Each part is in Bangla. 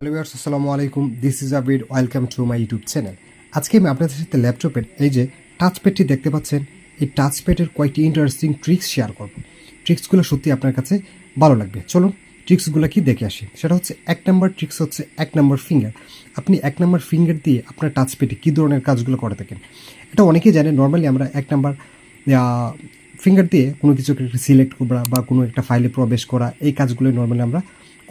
হ্যালো ভিউয়ার্স আসসালামু আলাইকুম this is Abir welcome to my YouTube channel আজকে আমি আপনাদের সাথে ল্যাপটপের এই যে টাচপ্যাডটি দেখতে পাচ্ছেন, এই টাচপ্যাডের কয়েকটি ইন্টারেস্টিং ট্রিক্স শেয়ার করব। ট্রিক্সগুলো সত্যি আপনার কাছে ভালো লাগবে। চলুন ট্রিক্সগুলো কি দেখে আসি। সেটা হচ্ছে এক নম্বর ট্রিক্স হচ্ছে এক নম্বর ফিঙ্গার আপনি এক নম্বর ফিঙ্গার দিয়ে আপনার টাচপ্যাডে কী ধরনের কাজগুলো করে থাকেন? এটা অনেকেই জানে। নর্মালি আমরা এক নম্বর ফিঙ্গার দিয়ে কোনো কিছু সিলেক্ট করা বা কোনো একটা ফাইলে প্রবেশ করা, এই কাজগুলো নর্মালি আমরা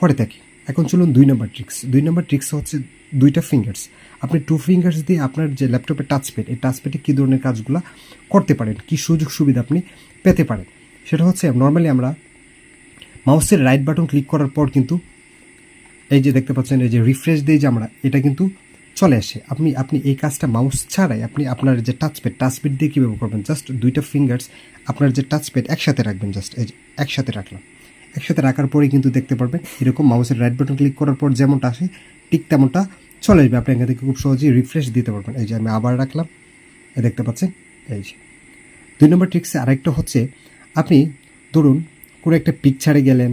করে থাকি। এখন চলুন দুই নম্বর ট্রিক্স দুই নম্বর ট্রিক্স হচ্ছে দুইটা ফিঙ্গার্স আপনি টু ফিঙ্গার্স দিয়ে আপনার যে ল্যাপটপের টাচপ্যাড এই টাচপ্যাডে কী ধরনের কাজগুলো করতে পারেন? কী সুযোগ সুবিধা আপনি পেতে পারেন? সেটা হচ্ছে নর্মালি আমরা মাউসের রাইট বাটন ক্লিক করার পর কিন্তু এই যে দেখতে পাচ্ছেন, এই যে রিফ্রেশ দিয়ে যে আমরা, এটা কিন্তু চলে আসে। আপনি আপনি এই কাজটা মাউস ছাড়াই আপনি আপনার যে টাচপ্যাড টাচপ্যাড দিয়ে কীভাবে করবেন? জাস্ট দুইটা ফিঙ্গার্স আপনার যে টাচপ্যাড একসাথে রাখবেন জাস্ট এই যে একসাথে রাখলাম। একসাথে রাখার পরেই কিন্তু দেখতে পারবেন এরকম মাউসের রাইট বাটন ক্লিক করার পর যেমনটা আসে, ঠিক তেমনটা চলে আসবে। আপনি এখান থেকে খুব সহজেই রিফ্রেশ দিতে পারবেন। এই যে আমি আবার রাখলাম। দেখতে পাচ্ছেন? এই যে। দুই নম্বর ট্রিক্সে আরেকটা হচ্ছে, আপনি ধরুন কোনো একটা পিকচারে গেলেন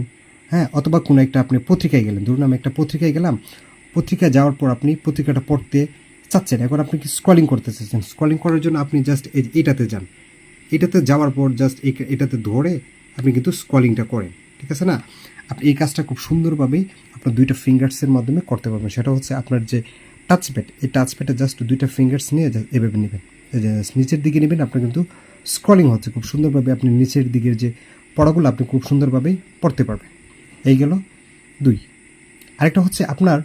হ্যাঁ অথবা কোনো একটা আপনি পত্রিকায় গেলেন। ধরুন আমি একটা পত্রিকায় গেলাম। পত্রিকায় যাওয়ার পর আপনি পত্রিকাটা পড়তে চাচ্ছেন। এখন আপনি কি স্ক্রলিং করতে চাচ্ছেন? স্ক্রলিং করার জন্য আপনি জাস্ট এটাতে যান। এটাতে যাওয়ার পর জাস্ট এটাতে ধরে আপনি কিন্তু স্ক্রলিংটা করেন। ঠিক আছে না? আপনি এই কাজটা খুব সুন্দরভাবেই আপনার দুইটা ফিঙ্গার্সের মাধ্যমে করতে পারবেন। সেটা হচ্ছে আপনার যে টাচপ্যাড এই টাচ টাচপ্যাডে জাস্ট দুইটা ফিঙ্গার্স নিয়ে এভাবে নেবেন। নিচের দিকে নেবেন, আপনার কিন্তু স্ক্রলিং হচ্ছে। খুব সুন্দরভাবে আপনি নিচের দিকের যে পড়াগুলো, আপনি খুব সুন্দরভাবেই পড়তে পারবেন। এই গেল দুই। আরেকটা হচ্ছে আপনার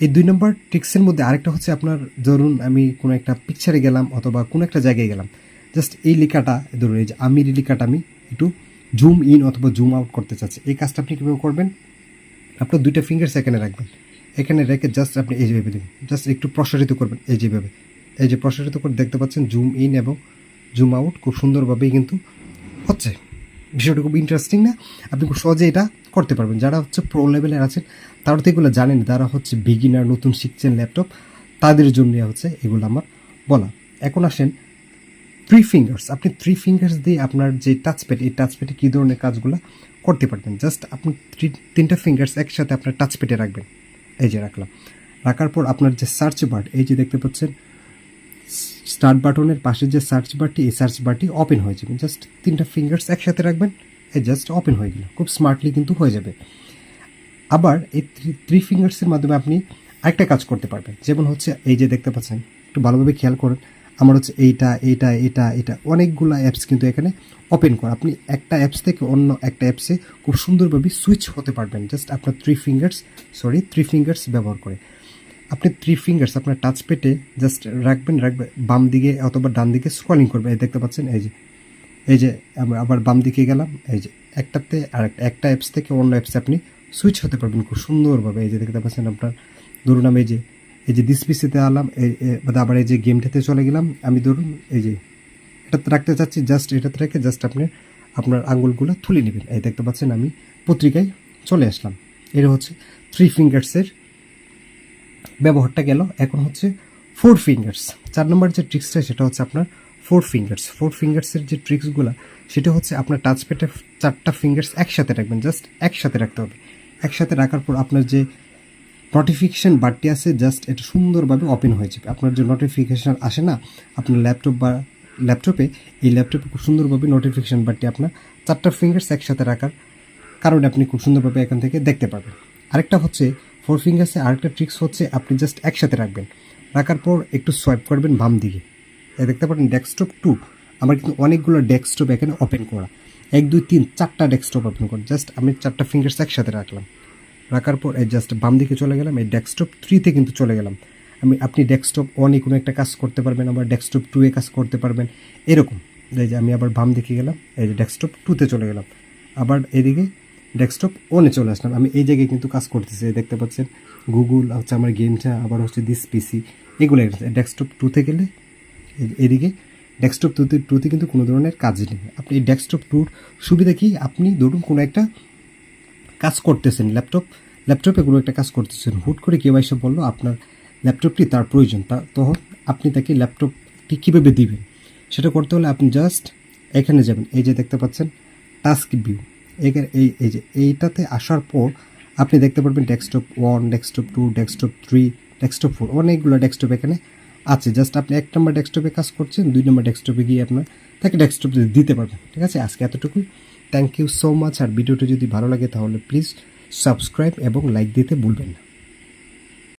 এই দুই নম্বর ট্রিক্সের মধ্যে আরেকটা হচ্ছে আপনার ধরুন আমি কোনো একটা পিকচারে গেলাম অথবা কোনো একটা জায়গায় গেলাম। জাস্ট এই লেখাটা, ধরুন এই যে আমির লেখাটা আমি একটু জুম ইন অথবা জুম আউট করতে চাচ্ছে, এই কাজটা আপনি কীভাবে করবেন? আপনার দুইটা ফিঙ্গার্স এখানে রাখবেন। এখানে রেখে জাস্ট আপনি এই যেভাবে দেবেন জাস্ট একটু প্রসারিত করবেন এই যেভাবে এই যে প্রসারিত করে দেখতে পাচ্ছেন জুম ইন এবং জুম আউট খুব সুন্দরভাবেই কিন্তু হচ্ছে। বিষয়টা খুব ইন্টারেস্টিং না? আপনি খুব সহজে এটা করতে পারবেন। যারা হচ্ছে প্রো লেভেলের আছেন, তারা তো এগুলো জানেন, তারা হচ্ছে বিগিনার নতুন শিখছেন ল্যাপটপ, তাদের জন্য হচ্ছে এগুলো আমার বলা। এখন আসেন থ্রি ফিঙ্গার্স আপনি থ্রি ফিঙ্গার্স দিয়ে আপনার যে টাচপ্যাড এই টাচপ্যাডে কী ধরনের কাজগুলো করতে পারবেন জাস্ট আপনি থ্রি তিনটা ফিঙ্গার্স একসাথে আপনার টাচপ্যাডে রাখবেন। এই যে রাখলাম। রাখার পর আপনার যে সার্চ বার এই যে দেখতে পাচ্ছেন স্টার্ট বাটনের পাশে যে সার্চ বারটি এই সার্চ বারটি ওপেন হয়ে যাবে। জাস্ট তিনটা ফিঙ্গার্স একসাথে রাখবেন, এই জাস্ট ওপেন হয়ে গেল। খুব স্মার্টলি কিন্তু হয়ে যাবে। আবার এই থ্রি ফিঙ্গার্সের মাধ্যমে আপনি আরেকটা কাজ করতে পারবেন। যেমন হচ্ছে, এই যে দেখতে পাচ্ছেন, একটু ভালোভাবে খেয়াল করুন। আমার হচ্ছে এইটা এইটা এটা এটা অনেকগুলো অ্যাপস কিন্তু এখানে ওপেন করা। আপনি একটা অ্যাপস থেকে অন্য একটা অ্যাপসে খুব সুন্দরভাবে সুইচ হতে পারবেন। জাস্ট আপনার three fingers sorry three fingers ব্যবহার করে। আপনি থ্রি ফিঙ্গার্স আপনার টাচ পেটে জাস্ট রাখবেন রাখবেন বাম দিকে অথবা ডান দিকে স্ক্রলিং করবেন এই দেখতে পাচ্ছেন? এই যে এই যে, আমরা আবার বাম দিকে গেলাম। এই যে, একটাতে আর একটা একটা অ্যাপস থেকে অন্য অ্যাপসে আপনি সুইচ হতে পারবেন খুব সুন্দরভাবে। এই যে দেখতে পাচ্ছেন আপনার? ধরুন আমি এই যে এই যে ডিসপিসিতে আলাম এই, এ- আবার এই যে গেমটাতে চলে গেলাম, আমি ধরুন এই যে এটাতে রাখতে চাচ্ছি জাস্ট এটাতে রেখে জাস্ট আপনি আপনার আঙ্গুলগুলো তুলে নেবেন। এই দেখতে পাচ্ছেন আমি পত্রিকায় চলে আসলাম। এটা হচ্ছে থ্রি ফিঙ্গার্সের ব্যবহারটা গেল, এখন হচ্ছে ফোর ফিঙ্গার্স চার নম্বর যে ট্রিক্সটা সেটা হচ্ছে আপনার ফোর ফিঙ্গার্স ফোর ফিঙ্গার্সের যে ট্রিক্সগুলো সেটা হচ্ছে আপনার টাচপ্যাডে চারটা ফিঙ্গার্স একসাথে রাখবেন জাস্ট একসাথে রাখতে হবে। একসাথে রাখার পর আপনার যে নোটিফিকেশান বারটি আছে জাস্ট এটা সুন্দরভাবে ওপেন হয়ে যাবে আপনার যে নোটিফিকেশান আসে না, আপনার ল্যাপটপ বা ল্যাপটপে এই ল্যাপটপে খুব সুন্দরভাবে নোটিফিকেশান বারটি আপনার চারটা ফিঙ্গার্স একসাথে রাখার কারণে আপনি খুব সুন্দরভাবে এখান থেকে দেখতে পাবেন আরেকটা হচ্ছে ফোর ফিঙ্গার্সে আরেকটা ট্রিক্স হচ্ছে, আপনি জাস্ট একসাথে রাখবেন। রাখার পর একটু সোয়াইপ করবেন বাম দিকে। দেখতে পারেন ডেস্কটপ টু আমার কিন্তু অনেকগুলো ডেস্কটপ এখানে ওপেন করা। এক, দুই, তিন, চারটা ডেস্কটপ ওপেন করা। জাস্ট আমি চারটা ফিঙ্গার্স একসাথে রাখলাম। রাখার পর এই জাস্ট বাম দিকে চলে গেলাম, এই ডেস্কটপ থ্রিতে কিন্তু চলে গেলাম। আমি, আপনি ডেস্কটপ ওয়ানে কোনো একটা কাজ করতে পারবেন, আবার ডেস্কটপ টুয়ে কাজ করতে পারবেন, এরকম। এই যে আমি আবার বাম দিকে গেলাম, এই যে ডেস্কটপ টুতে চলে গেলাম। আবার এদিকে ডেস্কটপ ওনে চলে আসলাম। আমি এই জায়গায় কিন্তু কাজ করতেছি দেখতে পাচ্ছেন গুগল হচ্ছে আমার গেমটা আবার হচ্ছে দিস পিসি এগুলো ডেস্কটপ টুতে গেলে এদিকে ডেস্কটপ টুতে টুতে কিন্তু কোনো ধরনের কাজ নেই। আপনি এই ডেস্কটপ টুর সুবিধা কি? আপনি ধরুন কোনো একটা কাজ করতেছেন ল্যাপটপ ল্যাপটপে কোনো একটা কাজ করতেছেন, হুট করে কেউ এসে বলল, আপনার ল্যাপটপটি তার প্রয়োজন। তা তখন আপনি তাকে ল্যাপটপটি কীভাবে দিবেন? সেটা করতে হলে আপনি জাস্ট এখানে যাবেন, এই যে দেখতে পাচ্ছেন, টাস্ক ভিউ। এখানে এই এই যে, এইটাতে আসার পর আপনি দেখতে পারবেন desktop one, desktop two, desktop three, desktop four, অনেকগুলো ডেস্কটপ এখানে আছে। জাস্ট আপনি এক নম্বর ডেস্কটপে কাজ করছেন, দুই নম্বর ডেস্কটপে গিয়ে আপনার তাকে ডেস্কটপ দিতে পারবেন। ঠিক আছে? আজকে এতটুকুই। থ্যাংক ইউ সো মাচ আর ভিডিওটি যদি ভালো লাগে তাহলে প্লিজ সাবস্ক্রাইব এবং লাইক দিতে ভুলবেন না।